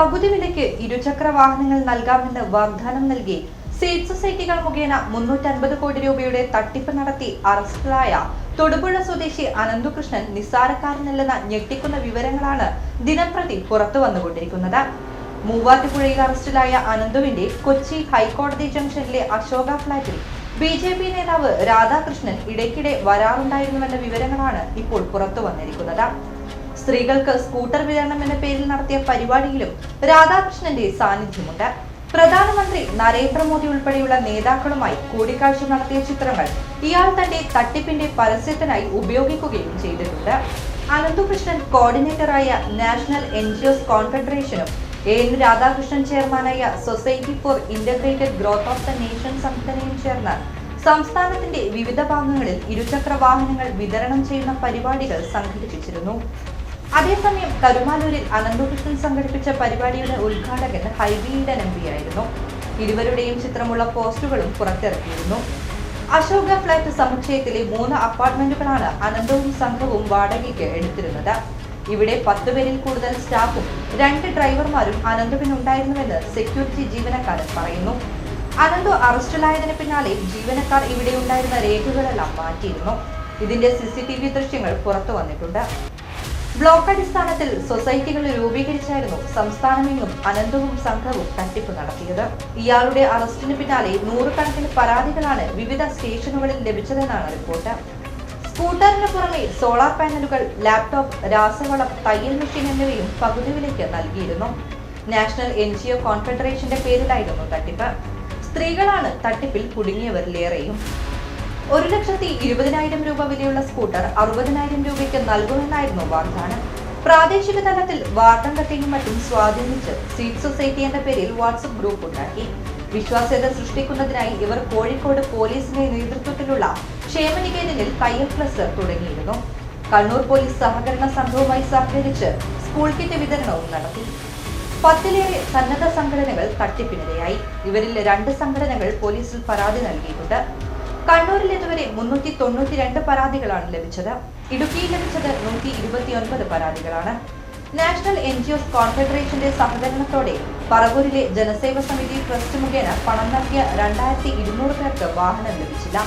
പകുതി വിലയ്ക്ക് ഇരുചക്ര വാഹനങ്ങൾ നൽകാമെന്ന് വാഗ്ദാനം നൽകി സീഡ് സൊസൈറ്റികൾ മുഖേന മുന്നൂറ്റൻപത് കോടി രൂപയുടെ തട്ടിപ്പ് നടത്തി അറസ്റ്റിലായ തൊടുപുഴ സ്വദേശി അനന്തുകൃഷ്ണൻ നിസ്സാരക്കാരനല്ലെന്ന ഞെട്ടിക്കുന്ന വിവരങ്ങളാണ് ദിനംപ്രതി പുറത്തു വന്നുകൊണ്ടിരിക്കുന്നത്. മൂവാറ്റുപുഴയിൽ അറസ്റ്റിലായ അനന്തുവിന്റെ കൊച്ചി ഹൈക്കോടതി ജംഗ്ഷനിലെ അശോക ഫ്ളാറ്റിൽ ബി ജെ പി നേതാവ് രാധാകൃഷ്ണൻ ഇടയ്ക്കിടെ വരാറുണ്ടായിരുന്നുവെന്ന വിവരങ്ങളാണ് ഇപ്പോൾ പുറത്തു വന്നിരിക്കുന്നത്. സ്ത്രീകൾക്ക് സ്കൂട്ടർ വിതരണം എന്ന പേരിൽ നടത്തിയ പരിപാടിയിലും രാധാകൃഷ്ണന്റെ സാന്നിധ്യമുണ്ട്. പ്രധാനമന്ത്രി നരേന്ദ്രമോദി ഉൾപ്പെടെയുള്ള നേതാക്കളുമായി കൂടിക്കാഴ്ച നടത്തിയ ചിത്രങ്ങൾ ഇയാൾ തന്റെ തട്ടിപ്പിന്റെ പരസ്യത്തിനായി ഉപയോഗിക്കുകയും ചെയ്തിട്ടുണ്ട്. അനന്തുകൃഷ്ണൻ കോർഡിനേറ്ററായ നാഷണൽ എൻ ജി ഒസ് കോൺഫെഡറേഷനും എൻ രാധാകൃഷ്ണൻ ചെയർമാനായ society for integrated growth of the nation സംഘടനയും ചേർന്ന് സംസ്ഥാനത്തിന്റെ വിവിധ ഭാഗങ്ങളിൽ ഇരുചക്ര വാഹനങ്ങൾ വിതരണം ചെയ്യുന്ന പരിപാടികൾ സംഘടിപ്പിച്ചിരുന്നു. അതേസമയം കരുമാലൂരിൽ അനന്തകൃഷ്ണൻ സംഘടിപ്പിച്ച പരിപാടിയുടെ ഉദ്ഘാടകൻ ഹൈബിയുടെ എം ആയിരുന്നു. ഇരുവരുടെയും ചിത്രമുള്ള പോസ്റ്ററുകളും പുറത്തിറക്കിയിരുന്നു. അശോക ഫ്ലാറ്റ് സമുച്ചയത്തിലെ മൂന്ന് അപ്പാർട്ട്മെന്റുകളാണ് അനന്തവും സംഘവും വാടകയ്ക്ക് എടുത്തിരുന്നത്. ഇവിടെ പത്ത് പേരിൽ കൂടുതൽ സ്റ്റാഫും രണ്ട് ഡ്രൈവർമാരും അനന്തുവിനുണ്ടായിരുന്നുവെന്ന് സെക്യൂരിറ്റി ജീവനക്കാരൻ പറയുന്നു. അനന്തു അറസ്റ്റിലായതിന് പിന്നാലെ ജീവനക്കാർ ഇവിടെ ഉണ്ടായിരുന്ന രേഖകളെല്ലാം മാറ്റിയിരുന്നു. ഇതിന്റെ സിസിടിവി ദൃശ്യങ്ങൾ പുറത്തു വന്നിട്ടുണ്ട്. ബ്ലോക്ക് അടിസ്ഥാനത്തിൽ സൊസൈറ്റികൾ രൂപീകരിച്ചായിരുന്നു സംസ്ഥാനമെങ്ങും അനന്തവും സംഘവും തട്ടിപ്പ് നടത്തിയത്. ഇയാളുടെ അറസ്റ്റിന് പിന്നാലെ നൂറുകണക്കിന് പരാതികളാണ് വിവിധ സ്റ്റേഷനുകളിൽ ലഭിച്ചതെന്നാണ് റിപ്പോർട്ട്. സ്കൂട്ടറിന് പുറമെ സോളാർ പാനലുകൾ ലാപ്ടോപ്പ് രാസവളം തയ്യൽ മെഷീൻ എന്നിവയും പകുതി വിലയ്ക്ക് നൽകിയിരുന്നു. നാഷണൽ എൻ ജി ഒ കോൺഫെഡറേഷന്റെ പേരിലായിരുന്നു തട്ടിപ്പ്. സ്ത്രീകളാണ് തട്ടിപ്പിൽ കുടുങ്ങിയവരിലേറെയും. ഒരു ലക്ഷത്തി ഇരുപതിനായിരം രൂപ വിലയുള്ള സ്കൂട്ടർ അറുപതിനായിരം രൂപയ്ക്ക് നൽകുമെന്നായിരുന്നു വാഗ്ദാനം. പ്രാദേശിക തലത്തിൽ വാർത്തം കട്ടിങ്ങും മറ്റും സ്വാധീനിച്ച് സീറ്റ് സൊസൈറ്റി എന്ന പേരിൽ വാട്സപ്പ് ഗ്രൂപ്പ് ഉണ്ടാക്കി. വിശ്വാസ്യത സൃഷ്ടിക്കുന്നതിനായി ഇവർ കോഴിക്കോട് പോലീസിന്റെ നേതൃത്വത്തിലുള്ള ക്ഷേമനികേതനിൽ തയ്യൽ ക്ലസ്റ്റർ തുടങ്ങിയിരുന്നു. കണ്ണൂർ പോലീസ് സഹകരണ സംഘവുമായി സഹകരിച്ച് സ്കൂൾ കിറ്റ് വിതരണവും നടത്തി. പത്തിലേറെ സന്നദ്ധ സംഘടനകൾ തട്ടിപ്പിനിരയായി. ഇവരിൽ രണ്ട് സംഘടനകൾ പോലീസിൽ പരാതി നൽകിയിട്ടുണ്ട്. കണ്ണൂരിൽ ഇതുവരെ മുന്നൂറ്റി തൊണ്ണൂറ്റി രണ്ട് പരാതികളാണ് ലഭിച്ചത്. ഇടുക്കിയിൽ ലഭിച്ചത് നൂറ്റി ഇരുപത്തിയൊൻപത് പരാതികളാണ്. നാഷണൽ എൻ ജി ഒസ് കോൺഫെഡറേഷന്റെ സഹകരണത്തോടെ പറവൂരിലെ ജനസേവ സമിതി ട്രസ്റ്റ് മുഖേന പണം നൽകിയ രണ്ടായിരത്തി ഇരുന്നൂറ് പേർക്ക് വാഹനം ലഭിച്ചില്ല.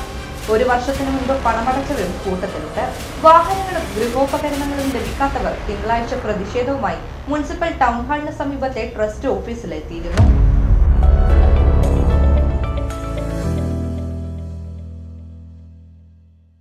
ഒരു വർഷത്തിനു മുൻപ് പണമടച്ചവരും കൂട്ടത്തിലുണ്ട്. വാഹനങ്ങളും ഗൃഹോപകരണങ്ങളും ലഭിക്കാത്തവർ തിങ്കളാഴ്ച പ്രതിഷേധവുമായി മുനിസിപ്പൽ ടൗൺ ഹാളിന് സമീപത്തെ ട്രസ്റ്റ് ഓഫീസിലെത്തിയിരുന്നു.